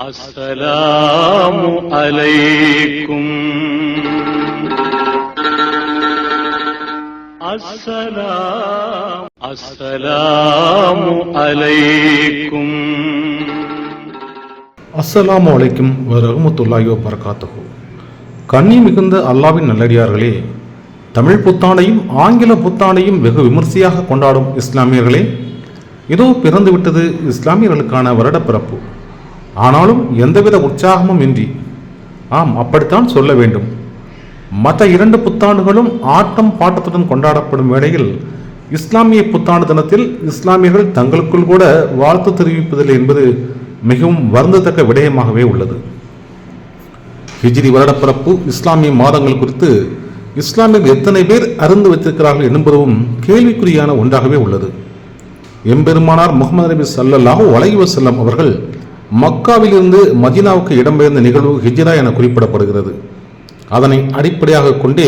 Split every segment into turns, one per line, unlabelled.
السلام عليكم السلام السلام عليكم
அஸ்ஸலாமு அலைக்கும் வரஹ்மத்துல்லாஹி வபரகாத்துஹு கண்ணி மிகுந்த அல்லாவின் நல்லடியார்களே தமிழ் புத்தாண்டையும் ஆங்கில புத்தாண்டையும் வெகு விமர்சையாக கொண்டாடும் இஸ்லாமியர்களே இதோ பிறந்து விட்டது இஸ்லாமியர்களுக்கான வருடப்பிறப்பு ஆனாலும் எந்தவித உற்சாகமும் இன்றி. ஆம் அப்படித்தான் சொல்ல வேண்டும். மற்ற இரண்டு புத்தாண்டுகளும் ஆட்டம் பாட்டத்துடன் கொண்டாடப்படும் வேளையில் இஸ்லாமிய புத்தாண்டு தினத்தில் இஸ்லாமியர்கள் தங்களுக்குள் கூட வாழ்த்து தெரிவிப்பதில்லை என்பது மிகவும் வருந்தத்தக்க விடயமாகவே உள்ளது. ஹிஜ்ரி வருடப்பிறப்பு இஸ்லாமிய மாதங்கள் குறித்து இஸ்லாமியர்கள் எத்தனை பேர் அறிந்து வைத்திருக்கிறார்கள் என்பதும் கேள்விக்குறியான ஒன்றாகவே உள்ளது. எம்பெருமானார் முகமது நபி ஸல்லல்லாஹு அலைஹி வஸல்லம் அவர்கள் மக்காவிலிருந்து மதீனாவுக்கு இடம்பெயர்ந்த நிகழ்வு ஹிஜ்ரா என குறிப்பிடப்படுகிறது. அதனை அடிப்படையாக கொண்டே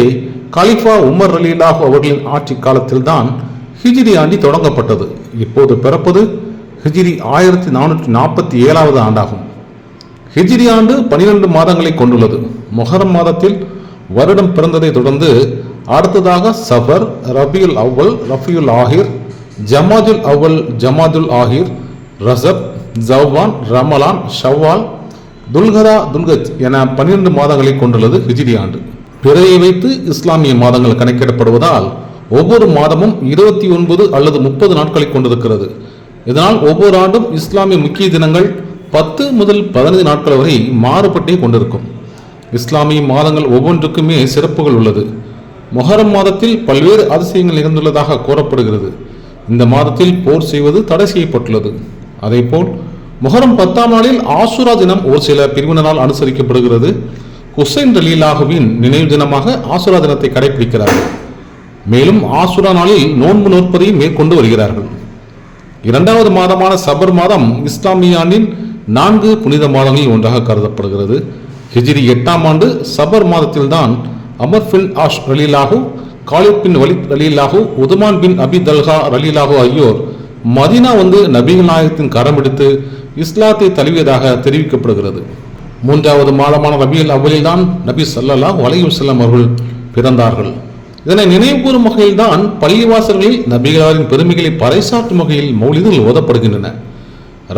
கலிஃபா உமர் ரலீலாஹு அவர்களின் ஆட்சி காலத்தில்தான் ஹிஜ்ரி ஆண்டி தொடங்கப்பட்டது. இப்போது பிறப்பது ஹிஜ்ரி ஆயிரத்தி நானூற்றி நாற்பத்தி ஏழாவது ஆண்டாகும். ஹிஜ்ரி ஆண்டு பனிரெண்டு மாதங்களை கொண்டுள்ளது. மொஹரம் மாதத்தில் வருடம் பிறந்ததை தொடர்ந்து அடுத்ததாக சஃபர் ரபியுல் அவ்வல் ரஃபியுல் ஆஹிர் ஜமாதுல் அவ்வல் ஜமாதுல் ஆஹிர் ரசப் ஜவ்வான் ரமலான் ஷவ்வால் துல்கரா துல்கஜ் என பன்னிரண்டு மாதங்களை கொண்டுள்ளது ஹிஜிரி ஆண்டு. பிறையை வைத்து இஸ்லாமிய மாதங்கள் கணக்கிடப்படுவதால் ஒவ்வொரு மாதமும் இருபத்தி ஒன்பது அல்லது முப்பது நாட்களை கொண்டிருக்கிறது. இதனால் ஒவ்வொரு ஆண்டும் இஸ்லாமிய முக்கிய தினங்கள் பத்து முதல் பதினைந்து நாட்கள் வரை மாறுபட்டே கொண்டிருக்கும். இஸ்லாமிய மாதங்கள் ஒவ்வொன்றுக்குமே சிறப்புகள் உள்ளது. மொஹரம் மாதத்தில் பல்வேறு அதிசயங்கள் நிகழ்ந்துள்ளதாக கூறப்படுகிறது. இந்த மாதத்தில் போர் செய்வது தடை செய்யப்பட்டுள்ளது. அதேபோல் முகரம் பத்தாம் நாளில் ஆசுரா தினம் ஒரு சில பிரிவினரால் அனுசரிக்கப்படுகிறது. ஹுசைன் ரலீலாகுவின் நினைவு தினமாக ஆசுரா தினத்தை கடைபிடிக்கிறார்கள். மேலும் ஆசுரா நாளில் நோன்பு நோற்பதையும் மேற்கொண்டு வருகிறார்கள். இரண்டாவது மாதமான சபர் மாதம் இஸ்லாமிய ஆண்டின் நான்கு புனித மாதங்களில் ஒன்றாக கருதப்படுகிறது. ஹிஜிரி எட்டாம் ஆண்டு சபர் மாதத்தில்தான் அமர் பின் ஆஷ் ரலீலாகு காலித் பின் வலித் ரலீலாகு உதுமான் பின் அபி தல்ஹா ரலீலாகு ஆகியோர் மதீனா வந்து நபிகள் நாயகத்தின் கரம் எடுத்து இஸ்லாத்தை தழுவியதாக தெரிவிக்கப்படுகிறது. மூன்றாவது மாதமான ரபியல் அவ்வலில் தான் நபி சல்லல்லா வலையும் செல்லம் அவர்கள் பிறந்தார்கள். இதனை நினைவுகூறும் வகையில்தான் பள்ளிவாசல்களில் நபிகளாரின் பெருமைகளை பறைசாற்றும் வகையில் மௌலிதல் ஓதப்படுகின்றன.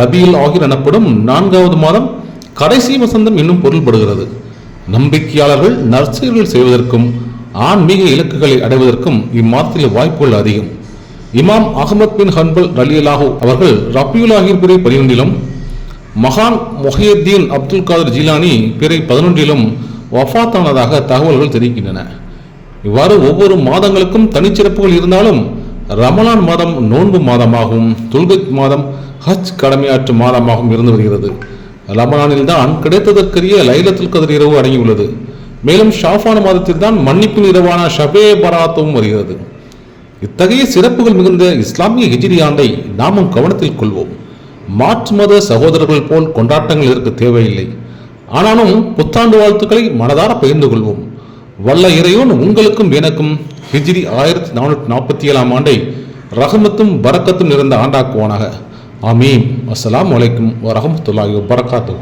ரபியல் ஆகிர் எனப்படும் நான்காவது மாதம் கடைசி வசந்தம் இன்னும் பொருள்படுகிறது. நம்பிக்கையாளர்கள் நற்செயல்கள் செய்வதற்கும் ஆன்மீக இலக்குகளை அடைவதற்கும் இம்மாதத்தில் வாய்ப்புகள் அதிகம். இமாம் அகமத் பின் ஹன்பல் ரலியலாஹு அவர்கள் ரபியுல் ஆகிர் பனிரெண்டிலும் மகான் மொஹியத்தீன் அப்துல் காதர் ஜீலானி பிறை பதினொன்றிலும் வஃபாத்தானதாக தகவல்கள் தெரிவிக்கின்றன. இவ்வாறு ஒவ்வொரு மாதங்களுக்கும் தனிச்சிறப்புகள் இருந்தாலும் ரமலான் மாதம் நோன்பு மாதமாகவும் துல்கத் மாதம் ஹஜ் கடமையாற்றும் மாதமாகவும் இருந்து வருகிறது. ரமலானில் தான் கிடைத்ததற்கரிய லைலத்துல் கதிர் இரவு அடங்கியுள்ளது. மேலும் ஷாஃபான் மாதத்தில் தான் மன்னிப்பின் இரவான ஷபே பராத்தும் வருகிறது. இத்தகைய சிறப்புகள் மிகுந்த இஸ்லாமிய ஹிஜ்ரி ஆண்டை நாமும் கவனத்தில் கொள்வோம். மாற்று மத சகோதரர்கள் போல் கொண்டாட்டங்கள் இருக்க தேவையில்லை. ஆனாலும் புத்தாண்டு வாழ்த்துக்களை மனதார பகிர்ந்து கொள்வோம். வல்ல இறையோன் உங்களுக்கும் எனக்கும் ஹிஜ்ரி ஆயிரத்தி நானூற்றி நாற்பத்தி ஏழாம் ஆண்டை ரஹமத்தும் பரக்கத்தும் நிறைந்த ஆண்டாக்குவானாக. அமீம் அஸ்லாம் அலைக்கும் வரமத்துல்லாஹி வரகாத்து